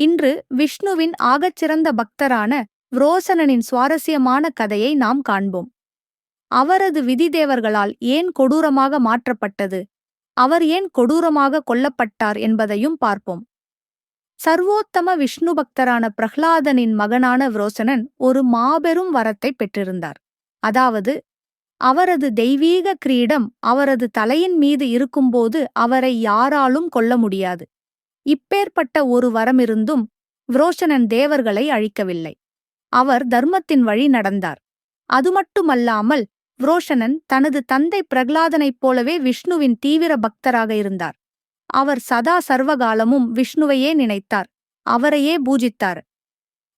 இன்று விஷ்ணுவின் ஆகச்சிறந்த பக்தரான ரோசனனின் சுவாரஸ்யமான கதையை நாம் காண்போம். அவரது விதிதேவர்களால் ஏன் கொடூரமாக மாற்றப்பட்டது? அவர் ஏன் கொடூரமாக கொல்லப்பட்டார் என்பதையும் பார்ப்போம். சர்வோத்தம விஷ்ணு பக்தரான பிரஹ்லாதனின் மகனான விரோசனன் ஒரு மாபெரும் வரத்தை பெற்றிருந்தார். அதாவது அவரது தெய்வீக கிரீடம் அவரது தலையின் மீது இருக்கும்போது அவரை யாராலும் கொல்ல முடியாது. இப்பேற்பட்ட ஒரு வரமிருந்தும் விரோசனன் தேவர்களை அழிக்கவில்லை. அவர் தர்மத்தின் வழி நடந்தார். அது மட்டுமல்லாமல் விரோஷனன் தனது தந்தை பிரகலாதனைப் போலவே விஷ்ணுவின் தீவிர பக்தராக இருந்தார். அவர் சதா சர்வகாலமும் விஷ்ணுவையே நினைத்தார். அவரையே பூஜித்தார்.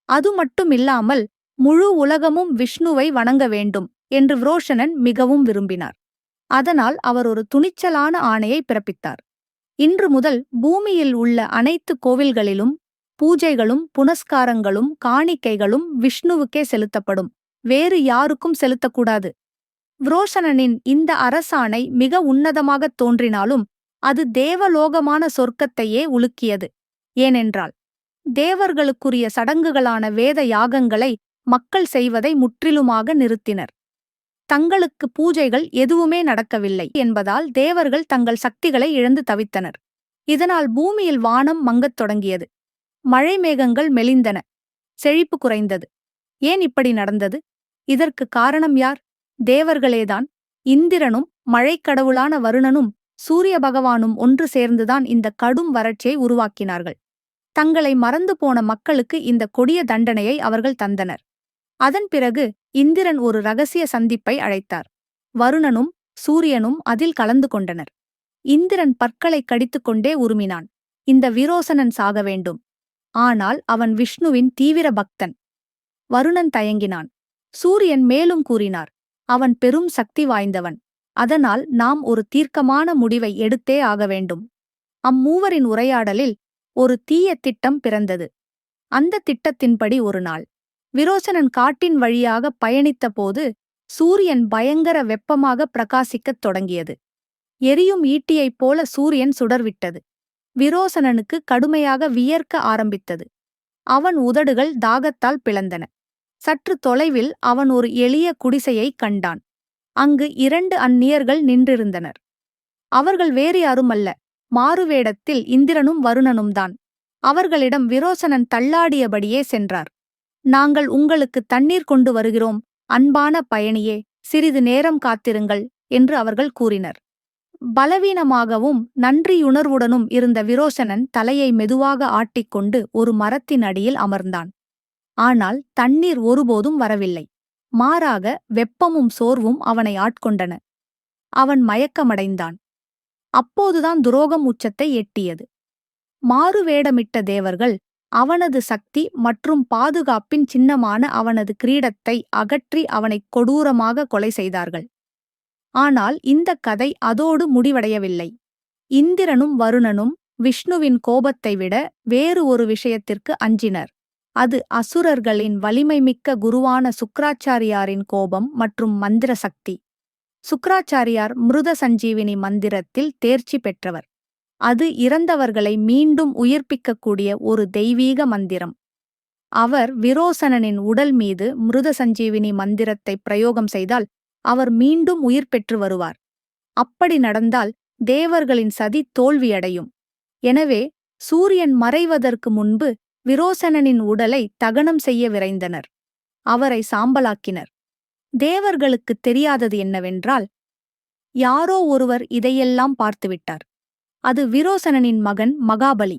அது மட்டுமில்லாமல் முழு உலகமும் விஷ்ணுவை வணங்க வேண்டும் என்று விரோஷனன் மிகவும் விரும்பினார். அதனால் அவர் ஒரு துணிச்சலான ஆணையை பிறப்பித்தார். இன்று முதல் பூமியில் உள்ள அனைத்து கோவில்களிலும் பூஜைகளும் புனஸ்காரங்களும் காணிக்கைகளும் விஷ்ணுவுக்கே செலுத்தப்படும். வேறு யாருக்கும் செலுத்தக்கூடாது. விரோஷனனின் இந்த அரசாணை மிக உன்னதமாகத் தோன்றினாலும் அது தேவலோகமான சொர்க்கத்தையே உலுக்கியது. ஏனென்றால் தேவர்களுக்குரிய சடங்குகளான வேத யாகங்களை மக்கள் செய்வதை முற்றிலுமாக நிறுத்தினர். தங்களுக்கு பூஜைகள் எதுவுமே நடக்கவில்லை என்பதால் தேவர்கள் தங்கள் சக்திகளை இழந்து தவித்தனர். இதனால் பூமியில் வானம் மங்கத் தொடங்கியது. மழை மேகங்கள் மெலிந்தன. செழிப்பு குறைந்தது. ஏன் இப்படி நடந்தது? இதற்கு காரணம் யார்? தேவர்களேதான். இந்திரனும் மழைக்கடவுளான வருணனும் சூரிய பகவானும் ஒன்று சேர்ந்துதான் இந்த கடும் வறட்சியை உருவாக்கினார்கள். தங்களை மறந்து போன மக்களுக்கு இந்த கொடிய தண்டனையை அவர்கள் தந்தனர். அதன் பிறகு இந்திரன் ஒரு ரகசிய சந்திப்பை அழைத்தார். வருணனும் சூரியனும் அதில் கலந்து கொண்டனர். இந்திரன் பற்களை கடித்துக்கொண்டே உருமினான். இந்த விரோசனன் சாக வேண்டும். ஆனால் அவன் விஷ்ணுவின் தீவிர பக்தன். வருணன் தயங்கினான். சூரியன் மேலும் கூறினார். அவன் பெரும் சக்தி வாய்ந்தவன். அதனால் நாம் ஒரு தீர்க்கமான முடிவை எடுத்தே ஆக வேண்டும். அம்மூவரின் உரையாடலில் ஒரு தீய திட்டம் பிறந்தது. அந்த திட்டத்தின்படி ஒரு நாள் விரோசனன் காட்டின் வழியாக பயணித்தபோது சூரியன் பயங்கர வெப்பமாக பிரகாசிக்கத் தொடங்கியது. எரியும் ஈட்டியைப் போல சூரியன் சுடர்விட்டது. விரோசனனுக்கு கடுமையாக வியர்க்க ஆரம்பித்தது. அவன் உதடுகள் தாகத்தால் பிளந்தன. சற்று தொலைவில் அவன் ஒரு எளிய குடிசையைக் கண்டான். அங்கு இரண்டு அந்நியர்கள் நின்றிருந்தனர். அவர்கள் வேறு யாருமல்ல. மாறுவேடத்தில் இந்திரனும் வருணனும்தான். அவர்களிடம் விரோசனன் தள்ளாடியபடியே சென்றார். நாங்கள் உங்களுக்கு தண்ணீர் கொண்டு வருகிறோம் அன்பான பயணியே சிறிது நேரம் காத்திருங்கள் என்று அவர்கள் கூறினர். பலவீனமாகவும் நன்றியுணர்வுடனும் இருந்த விரோசனன் தலையை மெதுவாக ஆட்டிக்கொண்டு ஒரு மரத்தின் அடியில் அமர்ந்தான். ஆனால் தண்ணீர் ஒருபோதும் வரவில்லை. மாறாக வெப்பமும் சோர்வும் அவனை ஆட்கொண்டன. அவன் மயக்கமடைந்தான். அப்போதுதான் துரோகம் உச்சத்தை எட்டியது. மாறுவேடமிட்ட தேவர்கள் அவனது சக்தி மற்றும் பாதுகாப்பின் சின்னமான அவனது கிரீடத்தை அகற்றி அவனை கொடூரமாக கொலை செய்தார்கள். ஆனால் இந்த கதை அதோடு முடிவடையவில்லை. இந்திரனும் வருணனும் விஷ்ணுவின் கோபத்தை விட வேறு ஒரு விஷயத்திற்கு அஞ்சினர். அது அசுரர்களின் வலிமைமிக்க குருவான சுக்ராச்சாரியாரின் கோபம் மற்றும் மந்திர சக்தி சுக்ராச்சாரியார் மிருத சஞ்சீவினி மந்திரத்தில் தேர்ச்சி பெற்றவர். அது இறந்தவர்களை மீண்டும் உயிர்ப்பிக்கக்கூடிய ஒரு தெய்வீக மந்திரம். அவர் விரோசனனின் உடல் மீது மிருத சஞ்சீவினி மந்திரத்தை பிரயோகம் செய்தால் அவர் மீண்டும் உயிர் பெற்று வருவார். அப்படி நடந்தால் தேவர்களின் சதி தோல்வியடையும். எனவே சூரியன் மறைவதற்கு முன்பு விரோசனனின் உடலை தகனம் செய்ய விரைந்தனர். அவரை சாம்பலாக்கினர். தேவர்களுக்குத் தெரியாதது என்னவென்றால் யாரோ ஒருவர் இதையெல்லாம் பார்த்துவிட்டார். அது விரோசனனின் மகன் மகாபலி.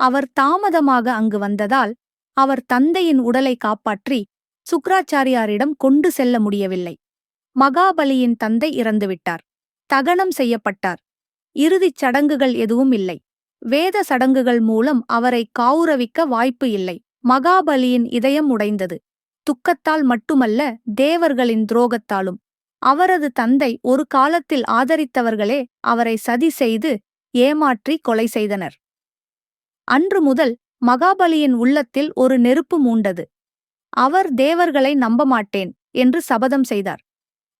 அவர் தாமதமாக அங்கு வந்ததால் அவர் தந்தையின் உடலை காப்பாற்றி சுக்ராச்சாரியாரிடம் கொண்டு செல்ல முடியவில்லை. மகாபலியின் தந்தை இறந்துவிட்டார். தகனம் செய்யப்பட்டார். இறுதிச் சடங்குகள் எதுவும் இல்லை. வேத சடங்குகள் மூலம் அவரை காவுரவிக்க வாய்ப்பு இல்லை. மகாபலியின் இதயம் உடைந்தது. துக்கத்தால் மட்டுமல்ல தேவர்களின் துரோகத்தாலும். அவரது தந்தை ஒரு காலத்தில் ஆதரித்தவர்களே அவரை சதி செய்து ஏமாற்றி கொலை செய்தனர். அன்று முதல் மகாபலியின் உள்ளத்தில் ஒரு நெருப்பு மூண்டது. அவர் தேவர்களை நம்ப மாட்டேன் என்று சபதம் செய்தார்.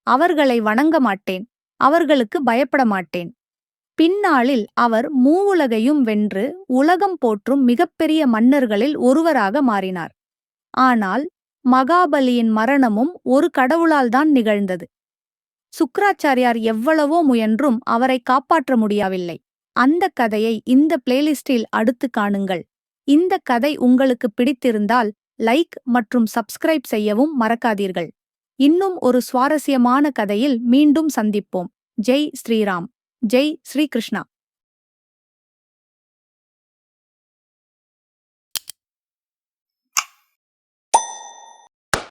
அவர்களை வணங்க மாட்டேன். அவர்களுக்கு பயப்பட மாட்டேன். பின்னாளில் அவர் மூவுலகையும் வென்று உலகம் போற்றும் மிகப்பெரிய மன்னர்களில் ஒருவராக மாறினார். ஆனால் மகாபலியின் மரணமும் ஒரு கடவுளால்தான் நிகழ்ந்தது. சுக்ராச்சாரியார் எவ்வளவோ முயன்றும் அவரை காப்பாற்ற முடியவில்லை. அந்த கதையை இந்த பிளேலிஸ்டில் அடுத்து காணுங்கள். இந்த கதை உங்களுக்கு பிடித்திருந்தால் லைக் மற்றும் சப்ஸ்கிரைப் செய்யவும் மறக்காதீர்கள். இன்னும் ஒரு சுவாரஸ்யமான கதையில் மீண்டும் சந்திப்போம். ஜெய் ஸ்ரீராம். ஜெய் ஸ்ரீகிருஷ்ணா.